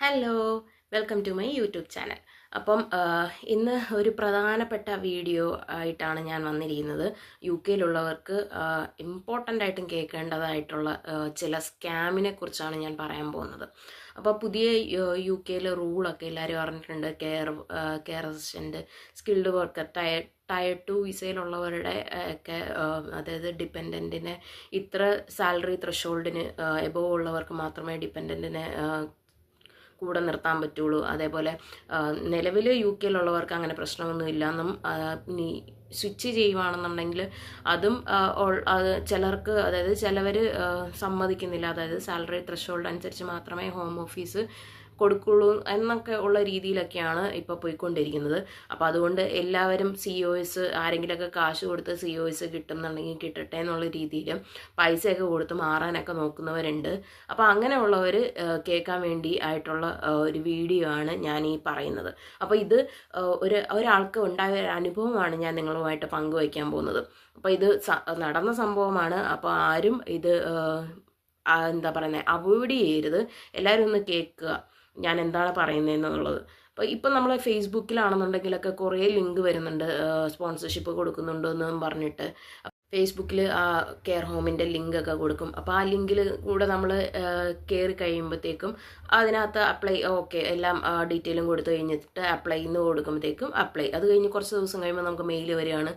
Hello welcome to my YouTube channel അപ്പം ഇന്ന് ഒരു പ്രധാനപ്പെട്ട വീഡിയോ ആയിട്ടാണ് ഞാൻ വന്നിരിക്കുന്നത്. യു കെയിലുള്ളവർക്ക് ഇമ്പോർട്ടന്റ് ആയിട്ടും കേൾക്കേണ്ടതായിട്ടുള്ള ചില സ്കാമിനെ കുറിച്ചാണ് ഞാൻ പറയാൻ പോകുന്നത്. അപ്പോൾ പുതിയ യു കെയിലെ റൂളൊക്കെ എല്ലാവരും അറിഞ്ഞിട്ടുണ്ട്. Care care assistant skilled worker tier tier two വിസയിലുള്ളവരുടെ ഒക്കെ അതായത് ഡിപ്പെൻഡന്റിനെ ഇത്ര സാലറി ത്രഷോൾഡിന് എബോവ് ഉള്ളവർക്ക് മാത്രമേ ഡിപ്പെൻഡന്റിനെ കൂടെ നിർത്താൻ പറ്റുള്ളൂ. അതേപോലെ നിലവിൽ യു കെയിലുള്ളവർക്ക് അങ്ങനെ പ്രശ്നമൊന്നുമില്ല എന്നും സ്വിച്ച് ചെയ്യുവാണെന്നുണ്ടെങ്കിൽ അതും അത് ചിലർക്ക് അതായത് ചിലവർ സമ്മതിക്കുന്നില്ല. അതായത് സാലറി ത്രഷോൾഡ് അനുസരിച്ച് മാത്രമേ ഹോം ഓഫീസ് കൊടുക്കുള്ളൂ എന്നൊക്കെ ഉള്ള രീതിയിലൊക്കെയാണ് ഇപ്പോൾ പോയിക്കൊണ്ടിരിക്കുന്നത്. അപ്പോൾ അതുകൊണ്ട് എല്ലാവരും സി ഒ എസ് ആരെങ്കിലുമൊക്കെ കാശ് കൊടുത്ത് സി ഒ എസ് കിട്ടുന്നുണ്ടെങ്കിൽ കിട്ടട്ടെ എന്നുള്ള രീതിയിൽ പൈസയൊക്കെ കൊടുത്ത് മാറാനൊക്കെ നോക്കുന്നവരുണ്ട്. അപ്പോൾ അങ്ങനെയുള്ളവർ കേൾക്കാൻ വേണ്ടി ആയിട്ടുള്ള ഒരു വീഡിയോ ആണ് ഞാൻ ഈ പറയുന്നത്. അപ്പോൾ ഇത് ഒരു ഒരാൾക്ക് ഉണ്ടായ ഒരു അനുഭവമാണ് ഞാൻ നിങ്ങളുമായിട്ട് പങ്കുവയ്ക്കാൻ പോകുന്നത്. അപ്പോൾ ഇത് നടന്ന സംഭവമാണ്. അപ്പോൾ ആരും ഇത് എന്താ പറയുന്നത് അവോയ്ഡ് ചെയ്യരുത്. എല്ലാവരും ഒന്ന് കേൾക്കുക. ഞാൻ എന്താണ് പറയുന്നതെന്നുള്ളത്. അപ്പോൾ ഇപ്പം നമ്മൾ ഫേസ്ബുക്കിലാണെന്നുണ്ടെങ്കിലൊക്കെ കുറേ ലിങ്ക് വരുന്നുണ്ട് സ്പോൺസർഷിപ്പ് കൊടുക്കുന്നുണ്ടെന്നും പറഞ്ഞിട്ട്. ഫേസ്ബുക്കിൽ ആ കെയർ ഹോമിന്റെ ലിങ്കൊക്കെ കൊടുക്കും. അപ്പോൾ ആ ലിങ്കിൽ കൂടെ നമ്മൾ കയറി കഴിയുമ്പോഴത്തേക്കും അതിനകത്ത് അപ്ലൈ ഓക്കെ എല്ലാം ഡീറ്റെയിലും കൊടുത്തു കഴിഞ്ഞിട്ട് അപ്ലൈ എന്ന് കൊടുക്കുമ്പോഴത്തേക്കും അപ്ലൈ അത് കഴിഞ്ഞ് കുറച്ച് ദിവസം കഴിയുമ്പോൾ നമുക്ക് മെയിൽ വരികയാണ്.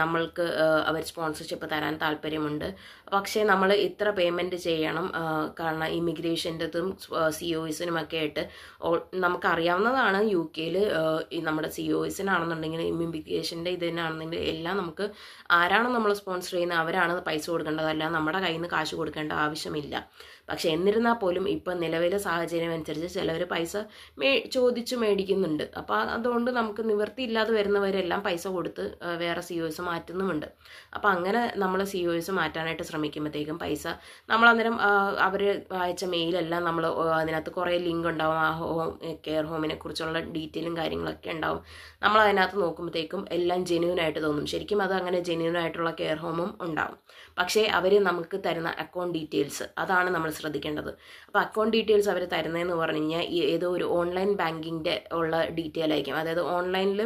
നമ്മൾക്ക് അവർ സ്പോൺസർഷിപ്പ് തരാൻ താല്പര്യമുണ്ട്. പക്ഷേ നമ്മൾ ഇത്ര പേയ്മെന്റ് ചെയ്യണം കാരണം ഇമിഗ്രേഷന്റെതും സി ഒ എസിനുമൊക്കെ ആയിട്ട് നമുക്കറിയാവുന്നതാണ് യു കെയിൽ നമ്മുടെ സി ഒ എസിനാണെന്നുണ്ടെങ്കിൽ ഇമിഗ്രേഷന്റെ ഇതിനാണെന്നുണ്ടെങ്കിൽ എല്ലാം നമുക്ക് ആരാണോ നമ്മൾ സ്പോൺസർ ചെയ്യുന്ന അവരാണ് പൈസ കൊടുക്കേണ്ടതല്ല നമ്മുടെ കയ്യിൽ നിന്ന് കാശ് കൊടുക്കേണ്ട ആവശ്യമില്ല. പക്ഷെ എന്നിരുന്നാൽ പോലും ഇപ്പം നിലവിലെ സാഹചര്യം അനുസരിച്ച് ചിലവർ പൈസ മേ ചോദിച്ചു മേടിക്കുന്നുണ്ട്. അപ്പോൾ അതുകൊണ്ട് നമുക്ക് നിവൃത്തിയില്ലാതെ വരുന്നവരെല്ലാം പൈസ കൊടുത്ത് വേറെ സി ഒ എസ് മാറ്റുന്നുമുണ്ട്. അപ്പോൾ അങ്ങനെ നമ്മൾ സി ഒ എസ് മാറ്റാനായിട്ട് ശ്രമിക്കുമ്പോഴത്തേക്കും പൈസ നമ്മളന്നേരം അവർ അയച്ച മെയിലെല്ലാം നമ്മൾ അതിനകത്ത് കുറേ ലിങ്ക് ഉണ്ടാവും. ആ ഹോം കെയർ ഹോമിനെ കുറിച്ചുള്ള ഡീറ്റെയിലും കാര്യങ്ങളൊക്കെ ഉണ്ടാവും. നമ്മൾ അതിനകത്ത് നോക്കുമ്പോഴത്തേക്കും എല്ലാം ജെന്യൂൻ ആയിട്ട് തോന്നും. ശരിക്കും അത് അങ്ങനെ ജെന്യൂൻ ആയിട്ടുള്ള കെയർ ഹോമും ഉണ്ടാവും. പക്ഷേ അവർ നമുക്ക് തരുന്ന അക്കൗണ്ട് ഡീറ്റെയിൽസ് അതാണ് നമ്മൾ ശ്രദ്ധിക്കേണ്ടത്. അപ്പോൾ അക്കൗണ്ട് ഡീറ്റെയിൽസ് അവർ തരുന്നതെന്ന് പറഞ്ഞു കഴിഞ്ഞാൽ ഏതോ ഒരു ഓൺലൈൻ ബാങ്കിന്റെ ഉള്ള ഡീറ്റെയിൽ ആയിരിക്കും. അതായത് ഓൺലൈനിൽ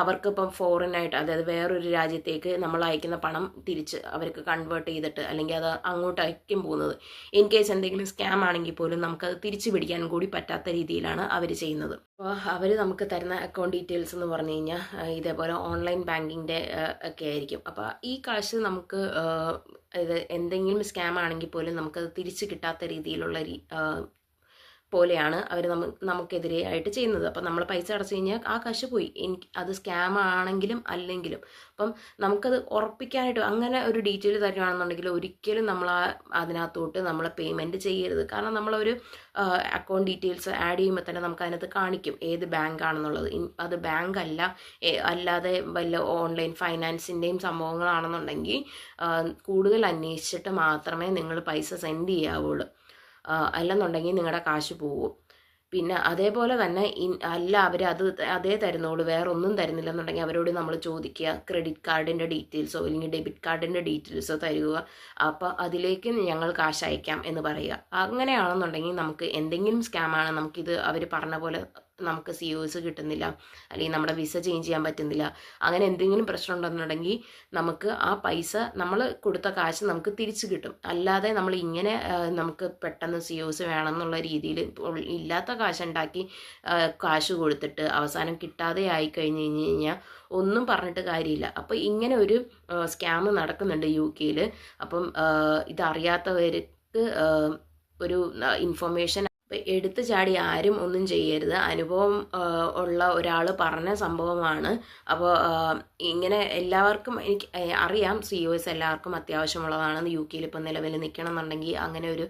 അവർക്ക് ഇപ്പം ഫോറിനായിട്ട് അതായത് വേറൊരു രാജ്യത്തേക്ക് നമ്മൾ അയക്കുന്ന പണം തിരിച്ച് അവർക്ക് കൺവേർട്ട് ചെയ്തിട്ട് അല്ലെങ്കിൽ അത് അങ്ങോട്ട് അയക്കും പോകുന്നത്. ഇൻ കേസ് എന്തെങ്കിലും സ്കാം ആണെങ്കിൽ പോലും നമുക്കത് തിരിച്ചു പിടിക്കാൻ കൂടി പറ്റാത്ത രീതിയിലാണ് അവർ ചെയ്യുന്നത്. അപ്പോൾ അവർ നമുക്ക് തരുന്ന അക്കൗണ്ട് ഡീറ്റെയിൽസ് എന്ന് പറഞ്ഞു കഴിഞ്ഞാൽ ഇതേപോലെ ഓൺലൈൻ ബാങ്കിന്റെ ഒക്കെ ആയിരിക്കും. അപ്പോൾ ഈ കാശ് നമുക്ക് ഇത് എന്തെങ്കിലും സ്കാം ആണെങ്കിൽ പോലും നമുക്കത് തിരിച്ച് കിട്ടാത്ത രീതിയിലുള്ള പോലെയാണ് അവർ നമ്മ നമുക്കെതിരെ ആയിട്ട് ചെയ്യുന്നത്. അപ്പം നമ്മൾ പൈസ അടച്ചു കഴിഞ്ഞാൽ ആ കാശ് പോയി. എനിക്ക് അത് സ്കാം ആണെങ്കിലും അല്ലെങ്കിലും. അപ്പം നമുക്കത് ഉറപ്പിക്കാനായിട്ട് അങ്ങനെ ഒരു ഡീറ്റെയിൽ തരുവാണെന്നുണ്ടെങ്കിൽ ഒരിക്കലും നമ്മൾ ആ അതിനകത്തോട്ട് നമ്മൾ പേയ്മെന്റ് ചെയ്യരുത്. കാരണം നമ്മളൊരു അക്കൗണ്ട് ഡീറ്റെയിൽസ് ആഡ് ചെയ്യുമ്പോൾ തന്നെ നമുക്ക് അതിനകത്ത് കാണിക്കും ഏത് ബാങ്ക് ആണെന്നുള്ളത്. അത് ബാങ്ക് അല്ല അല്ലാതെ വല്ല ഓൺലൈൻ ഫൈനാൻസിന്റെയും സംഭവങ്ങളാണെന്നുണ്ടെങ്കിൽ കൂടുതൽ അന്വേഷിച്ചിട്ട് മാത്രമേ നിങ്ങൾ പൈസ സെൻഡ് ചെയ്യാവുള്ളൂ. അല്ലെന്നുണ്ടെങ്കിൽ നിങ്ങളുടെ കാശ് പോകും പിന്നെ അതേപോലെ തന്നെ അല്ല അവർ അത് അതേ തരുന്നുള്ളൂ വേറെ ഒന്നും തരുന്നില്ലെന്നുണ്ടെങ്കിൽ അവരോട് നമ്മൾ ചോദിക്കുക ക്രെഡിറ്റ് കാർഡിന്റെ ഡീറ്റെയിൽസോ അല്ലെങ്കിൽ ഡെബിറ്റ് കാർഡിന്റെ ഡീറ്റെയിൽസോ തരിക. അപ്പോൾ അതിലേക്ക് ഞങ്ങൾ കാശ് അയക്കാം എന്ന് പറയുക. അങ്ങനെയാണെന്നുണ്ടെങ്കിൽ നമുക്ക് എന്തെങ്കിലും സ്കാമാണ് നമുക്കിത് അവർ പറഞ്ഞ പോലെ നമുക്ക് സി ഒസ് കിട്ടുന്നില്ല. അല്ലെങ്കിൽ നമ്മുടെ വിസ ചേഞ്ച് ചെയ്യാൻ പറ്റുന്നില്ല. അങ്ങനെ എന്തെങ്കിലും പ്രശ്നം ഉണ്ടെന്നുണ്ടെങ്കിൽ നമുക്ക് ആ പൈസ നമ്മൾ കൊടുത്ത കാശ് നമുക്ക് തിരിച്ചു കിട്ടും. അല്ലാതെ നമ്മൾ ഇങ്ങനെ നമുക്ക് പെട്ടെന്ന് സി ഒസ് വേണം എന്നുള്ള രീതിയിൽ ഇല്ലാത്ത കാശുണ്ടാക്കി കാശ് കൊടുത്തിട്ട് അവസാനം കിട്ടാതെ ആയി കഴിഞ്ഞ് കഴിഞ്ഞ് കഴിഞ്ഞാൽ ഒന്നും പറഞ്ഞിട്ട് കാര്യമില്ല. അപ്പോൾ ഇങ്ങനെ ഒരു സ്കാം നടക്കുന്നുണ്ട് യു കെയിൽ അപ്പം ഇതറിയാത്തവർക്ക് ഒരു ഇൻഫർമേഷൻ എടുത്തു ചാടി ആരും ഒന്നും ചെയ്യരുത്. അനുഭവം ഉള്ള ഒരാൾ പറഞ്ഞ സംഭവമാണ്. അപ്പോൾ ഇങ്ങനെ എല്ലാവർക്കും എനിക്ക് അറിയാം സി ഒ എസ് എല്ലാവർക്കും അത്യാവശ്യമുള്ളതാണ് യു കെയിൽ ഇപ്പം നിലവിൽ നിൽക്കണം എന്നുണ്ടെങ്കിൽ അങ്ങനെ ഒരു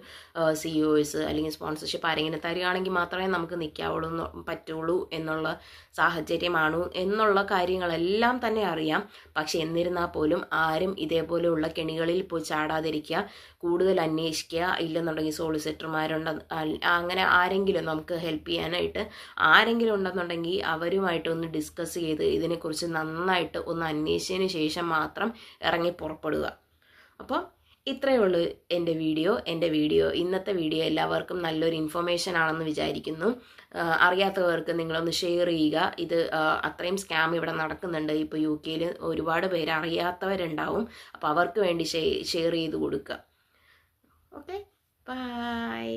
സി ഒ എസ് അല്ലെങ്കിൽ സ്പോൺസർഷിപ്പ് ആരെങ്കിലും തരികയാണെങ്കിൽ മാത്രമേ നമുക്ക് നിൽക്കാവുള്ളൂ പറ്റുള്ളൂ എന്നുള്ള സാഹചര്യമാണ്. എന്നുള്ള കാര്യങ്ങളെല്ലാം തന്നെ അറിയാം. പക്ഷെ എന്നിരുന്നാൽ പോലും ആരും ഇതേപോലെയുള്ള കെണികളിൽ പോയി ചാടാതിരിക്കുക കൂടുതൽ അന്വേഷിക്കുക ഇല്ലെന്നുണ്ടെങ്കിൽ സോളിസിറ്റർമാരുണ്ട് അൽ- അങ്ങനെ ആരെങ്കിലും നമുക്ക് ഹെൽപ്പ് ചെയ്യാനായിട്ട് ആരെങ്കിലും ഉണ്ടെന്നുണ്ടെങ്കിൽ അവരുമായിട്ട് ഒന്ന് ഡിസ്കസ് ചെയ്ത് ഇതിനെക്കുറിച്ച് നന്നായിട്ട് ഒന്ന് അന്വേഷിച്ചതിന് ശേഷം മാത്രം ഇറങ്ങി പുറപ്പെടുക. അപ്പോൾ ഇത്രയേ ഉള്ളൂ എന്റെ വീഡിയോ. എന്റെ വീഡിയോ ഇന്നത്തെ വീഡിയോ എല്ലാവർക്കും നല്ലൊരു ഇൻഫർമേഷൻ ആണെന്ന് വിചാരിക്കുന്നു. അറിയാത്തവർക്ക് നിങ്ങളൊന്ന് ഷെയർ ചെയ്യുക. ഇത് അത്രയും സ്കാം ഇവിടെ നടക്കുന്നുണ്ട്. ഇപ്പോൾ യു കെയിൽ ഒരുപാട് പേര് അറിയാത്തവരുണ്ടാവും. അപ്പോൾ അവർക്ക് വേണ്ടി ഷെയർ ചെയ്ത് കൊടുക്കുക. Okay bye